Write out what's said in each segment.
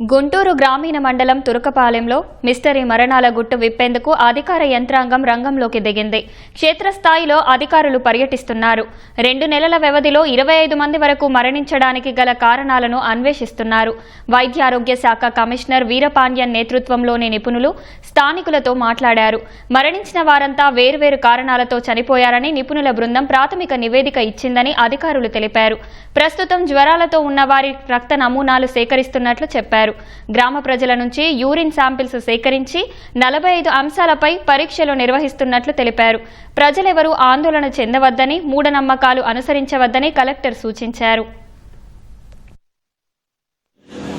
గుంటూరు గ్రామీణ మండలం తురకపాలెంలో మిస్టరీ మరణాల గుట్టు విప్పేందుకు అధికార యంత్రాంగం రంగంలోకి దిగింది. క్షేత్రస్థాయిలో అధికారులు పర్యటిస్తున్నారు. రెండు నెలల వ్యవధిలో ఇరవై ఐదు మంది వరకు మరణించడానికి గల కారణాలను అన్వేషిస్తున్నారు. వైద్యారోగ్య శాఖ కమిషనర్ వీరపాండ్యన్ నేతృత్వంలోని నిపుణులు స్థానికులతో మాట్లాడారు. మరణించిన వారంతా వేర్వేరు కారణాలతో చనిపోయారని నిపుణుల బృందం ప్రాథమిక నివేదిక ఇచ్చిందని అధికారులు తెలిపారు. ప్రస్తుతం జ్వరాలతో ఉన్న వారి రక్త నమూనాలు సేకరిస్తున్నట్లు చెప్పారు. గ్రామ ప్రజల నుంచి యూరిన్ శాంపిల్స్ సేకరించి నలభై ఐదు అంశాలపై పరీక్షలు నిర్వహిస్తున్నట్లు తెలిపారు. ప్రజలెవరూ ఆందోళన చెందవద్దని మూఢనమ్మకాలు అనుసరించవద్దని కలెక్టర్ సూచించారు.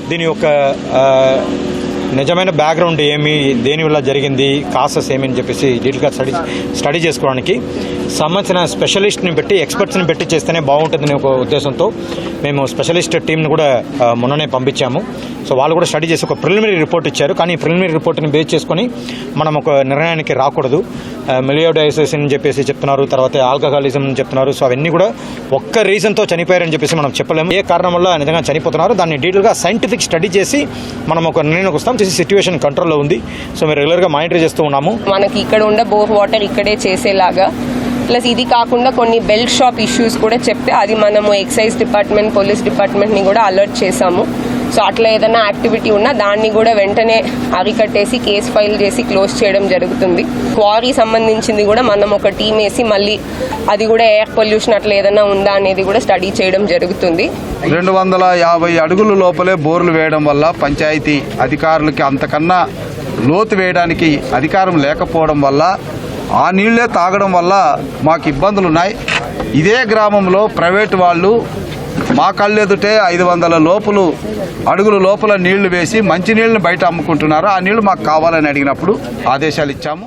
దీని యొక్క నిజమైన బ్యాక్గ్రౌండ్ ఏమి దేనివల్ల జరిగింది కాసెస్ ఏమి అని చెప్పేసి డీటెయిల్గా స్టడీ స్టడీ చేసుకోవడానికి సంబంధించిన స్పెషలిస్ట్ని పెట్టి ఎక్స్పర్ట్స్ని పెట్టి చేస్తేనే బాగుంటుందనే ఒక ఉద్దేశంతో మేము స్పెషలిస్ట్ టీంని కూడా మొన్ననే పంపించాము. సో వాళ్ళు కూడా స్టడీ చేసి ఒక ప్రిలిమినరీ రిపోర్ట్ ఇచ్చారు. కానీ ప్రిలిమినరీ రిపోర్ట్ని బేస్ చేసుకొని మనం ఒక నిర్ణయానికి రాకూడదు. మిలియోడైసిస్ అని చెప్పేసి చెప్తున్నారు తర్వాత ఆల్కహాలిజం అని చెప్తున్నారు. సో అవన్నీ కూడా ఒక్క రీజన్తో చనిపోయారని చెప్పేసి మనం చెప్పలేము. ఏ కారణం వల్ల నిజంగా చనిపోతున్నారు? దాన్ని డీటెయిల్గా సైంటిఫిక్ స్టడీ చేసి మనం ఒక నిర్ణయానికి వస్తాం. చేసి సిచ్యువేషన్ కంట్రోల్లో ఉంది. సో మేము రెగ్యులర్గా మానిటర్ చేస్తూ ఉన్నాము. మనకి ఇక్కడ ఉండే బోర్ వాటర్ ఇక్కడే చేసేలాగా ప్లస్ ఇది కాకుండా కొన్ని బెల్ట్ షాప్ ఇష్యూస్ కూడా చెప్తే అది మనము ఎక్సైజ్ డిపార్ట్మెంట్ పోలీస్ డిపార్ట్మెంట్ని కూడా అలర్ట్ చేసాము సో అట్లా ఏదైనా యాక్టివిటీ ఉన్నా దాన్ని కూడా వెంటనే అరికట్టేసి కేసు ఫైల్ చేసి క్లోజ్ చేయడం జరుగుతుంది. క్వారీ సంబంధించింది కూడా మనం ఒక టీం వేసి మళ్ళీ అది కూడా ఎయిర్ పొల్యూషన్ అట్లా ఏదైనా ఉందా అనేది కూడా స్టడీ చేయడం జరుగుతుంది. రెండు వందల యాభై అడుగుల లోపలే బోర్లు వేయడం వల్ల పంచాయతీ అధికారులకి అంతకన్నా లోతు వేయడానికి అధికారం లేకపోవడం వల్ల ఆ నీళ్ళే తాగడం వల్ల మాకు ఇబ్బందులు ఉన్నాయి ఇదే గ్రామంలో ప్రైవేటు వాళ్ళు మా కళ్ళెదుటే ఐదు వందల లోపులు అడుగుల లోపల నీళ్ళు వేసి మంచి నీళ్ళని బయట అమ్ముకుంటున్నారు. ఆ నీళ్ళు మాకు కావాలని అడిగినప్పుడు ఆదేశాలు ఇచ్చాము.